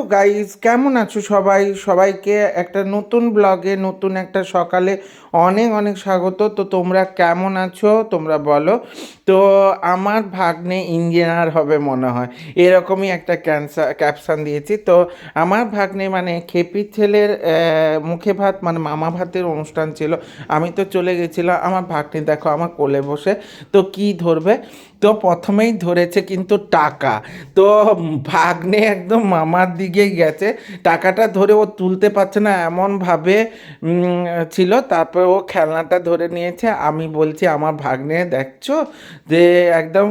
Hello guys কেমন আছো সবাই? সবাইকে একটা নতুন ব্লগে নতুন একটা সকালে অনেক অনেক স্বাগত। তো তোমরা কেমন আছো? তোমরা বলো। তো আমার ভাগ্নে ইঞ্জিনিয়ার হবে মনে হয়। এরকমই একটা ক্যান্সার ক্যাপশান দিয়েছি। তো আমার ভাগ্নে মানে খেপির ছেলের মুখে ভাত মানে মামা ভাতের অনুষ্ঠান ছিল। আমি তো চলে গেছিলাম। আমার ভাগ্নে দেখো আমার কোলে বসে। তো কি ধরবে? তো প্রথমেই ধরেছে কিন্তু টাকা। তো ভাগ্নে একদম মামার দিকেই গেছে। টাকাটা ধরে ও তুলতে পারছে না, এমনভাবে ছিল। তারপর ও খেলনাটা ধরে নিয়েছে। আমি বলছি, আমার ভাগ্নে, দেখছ যে একদম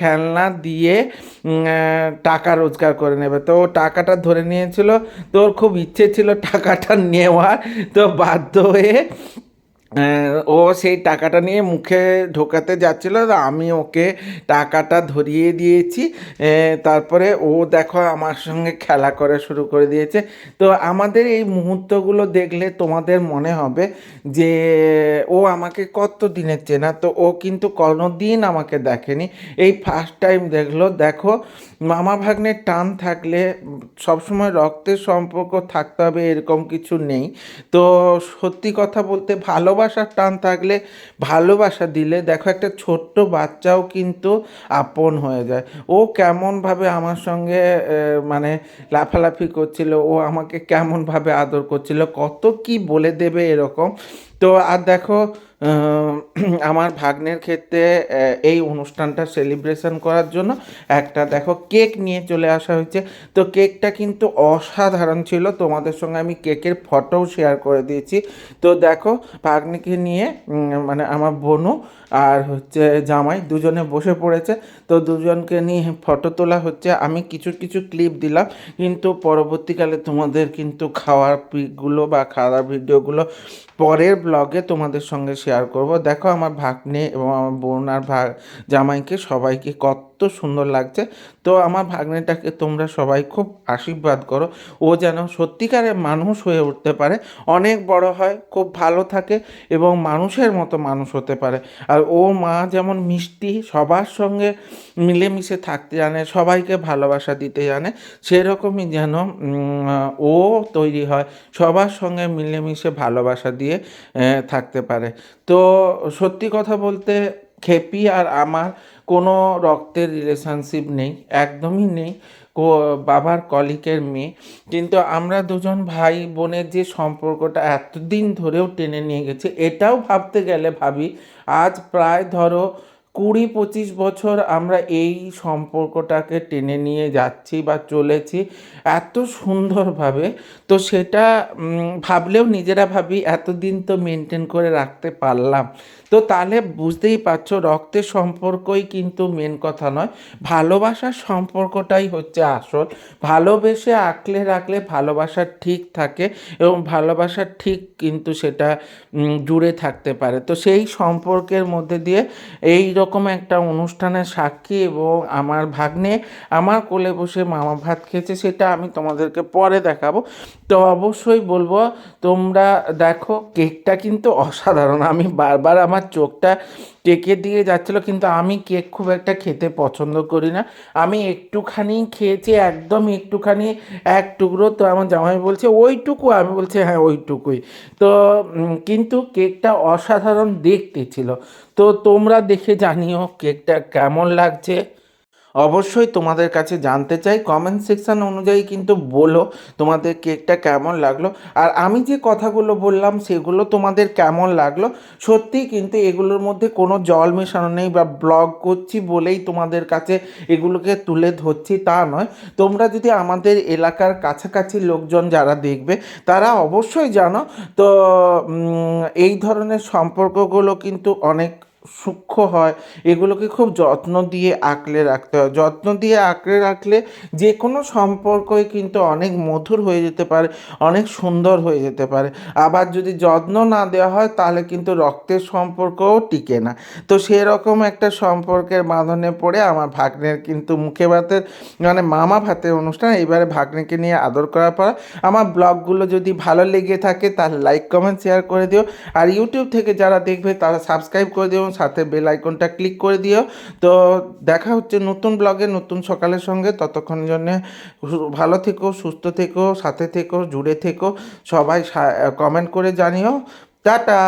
খেলনা দিয়ে টাকা রোজগার করে নেবে। তো ও টাকাটা ধরে নিয়েছিল। তো ওর খুব ইচ্ছে ছিল টাকাটা নেওয়ার। তো বাধ্য হয়ে ও সেই টাকাটা নিয়ে মুখে ঢোকাতে যাচ্ছিল আমি ওকে টাকাটা ধরিয়ে দিয়েছি তারপরে ও দেখো আমার সঙ্গে খেলা করা শুরু করে দিয়েছে। তো আমাদের এই মুহূর্তগুলো দেখলে তোমাদের মনে হবে যে ও আমাকে কত দিনের চেনা, তো ও কিন্তু কোনো দিন আমাকে দেখেনি। এই ফার্স্ট টাইম দেখল, দেখো মামা ভাগ্নের টান থাকলে সবসময় রক্তের সম্পর্ক থাকতে হবে এরকম কিছু নেই। তো সত্যি কথা বলতে ভালোবাসার টান থাকলে ভালোবাসা দিলে দেখো একটা ছোট্ট বাচ্চাও কিন্তু আপন হয়ে যায়। ও কেমনভাবে আমার সঙ্গে মানে লাফালাফি করছিল, ও আমাকে কেমনভাবে আদর করছিল, কত কি বলে দেবে এরকম। তো আর দেখো আমার ভাগ্নের ক্ষেত্রে এই অনুষ্ঠানটা সেলিব্রেশন করার জন্য একটা দেখো কেক নিয়ে চলে আসা হয়েছে। তো কেকটা কিন্তু অসাধারণ ছিল। তোমাদের সঙ্গে আমি কেকের ফটোও শেয়ার করে দিয়েছি। তো দেখো, ভাগ্নিকে নিয়ে মানে আমার বোনও আর হচ্ছে জামাই দুজনে বসে পড়েছে। তো দুজনকে নিয়ে ফটো তোলা হচ্ছে। আমি কিছু কিছু ক্লিপ দিলাম। কিন্তু পরবর্তীকালে তোমাদের কিন্তু খাওয়ার পিকগুলো বা খাওয়ার ভিডিওগুলো পরের ব্লগে তোমাদের সঙ্গে শেয়ার করব। দেখো আমার ভাগ্নে এবং আমার বোন আর ভাগ জামাইকে সবাইকে কত সুন্দর লাগছে। তো আমার ভাগ্নেটাকে তোমরা সবাই খুব আশীর্বাদ করো। ও যেন সত্যিকারের মানুষ হয়ে উঠতে পারে। অনেক বড় হয়, খুব ভালো থাকে এবং মানুষের মতো মানুষ হতে পারে। আর ও মা যেমন মিষ্টি, সবার সঙ্গে মিলেমিশে থাকতে জানে, সবাইকে ভালোবাসা দিতে জানে, সেরকমই যেন ও তৈরি হয়, সবার সঙ্গে মিলেমিশে ভালোবাসা দিয়ে থাকতে পারে। তো সত্যি কথা বলতে খেপি আর আমার কোনো রক্তের রিলেশনশিপ নেই, একদমই নেই। বাবার কলিকের মেয়ে। কিন্তু আমরা দুজন ভাই বোনের যে সম্পর্কটা এতদিন ধরেও টেনে নিয়ে গেছে, এটাও ভাবতে গেলে ভাবি, আজ প্রায় ধরো কুড়ি পঁচিশ বছর আমরা এই সম্পর্কটাকে টেনে নিয়ে যাচ্ছি বা চলেছি এত সুন্দরভাবে। তো সেটা ভাবলেও নিজেরা ভাবি এতদিন তো মেনটেন করে রাখতে পারলাম। তো তাহলে বুঝতেই পারছ, রক্তের সম্পর্কই কিন্তু মেন কথা নয়। ভালোবাসার সম্পর্কটাই হচ্ছে আসল। ভালোবেসে আঁকলে রাখলে ভালোবাসা ঠিক থাকে এবং ভালোবাসা ঠিক কিন্তু সেটা জুড়ে থাকতে পারে। তো সেই সম্পর্কের মধ্যে দিয়ে এই একটা অনুষ্ঠানের সাক্ষী এবং আমার ভাগ্নে আমার কোলে বসে মামা ভাত খেয়েছে, সেটা আমি তোমাদেরকে পরে দেখাবো। তো অবশ্যই বলব, তোমরা দেখো, কেকটা কিন্তু অসাধারণ। আমি বারবার আমার চোখটা কেকের দিয়ে যাচ্ছিল, কিন্তু আমি কেক খুব একটা খেতে পছন্দ করি না। আমি একটুখানি খেয়েছি, একদম একটুখানি, এক টুকরো। তো আমার জামাই বলছে, ওইটুকু? আমি বলছি হ্যাঁ ওইটুকুই। তো কিন্তু কেকটা অসাধারণ দেখতে ছিল। তো তোমরা দেখে জানিও কেকটা কেমন লাগছে। অবশ্যই তোমাদের কাছে জানতে চাই কমেন্ট সেকশন অনুযায়ী কিন্তু বলো তোমাদের কেকটা কেমন লাগল। আর আমি যে কথাগুলো বললাম সেগুলো তোমাদের কেমন লাগল, সত্যি কিন্তু এগুলোর মধ্যে কোনো জল মেশানো নেই বা ব্লগ করছি বলেই তোমাদের কাছে এগুলোকে তুলে ধরছি তা নয়। তোমরা যদি আমাদের এলাকার কাছাকাছি লোকজন যারা দেখবে, তারা অবশ্যই জানো, তো এই ধরনের সম্পর্কগুলো কিন্তু অনেক সূক্ষ্ম হয়, এগুলোকে খুব যত্ন দিয়ে আঁকলে রাখতে হয়। যত্ন দিয়ে আঁকড়ে রাখলে যে কোনো সম্পর্কই কিন্তু অনেক মধুর হয়ে যেতে পারে, অনেক সুন্দর হয়ে যেতে পারে। আবার যদি যত্ন না দেওয়া হয়, তাহলে কিন্তু রক্তের সম্পর্কও টিকে না। তো সেরকম একটা সম্পর্কের বাঁধনে পড়ে আমার ভাগ্নের কিন্তু মুখে ভাতের মানে মামা ভাতের অনুষ্ঠান, এবারে ভাগ্নেকে নিয়ে আদর করার পর আমার ব্লগগুলো যদি ভালো লেগে থাকে, তাহলে লাইক, কমেন্ট, শেয়ার করে দিও। আর ইউটিউব থেকে যারা দেখবে, তারা সাবস্ক্রাইব করে দিও। সাথে বেল আইকনটা ক্লিক করে দিও। তো দেখা হচ্ছে নতুন ব্লগে, নতুন সকালের সঙ্গে। ততক্ষণ জন্যে ভালো থেকো, সুস্থ থেকো, সাথে থেকো, জুড়ে থেকো। সবাই কমেন্ট করে জানিও। টাটা!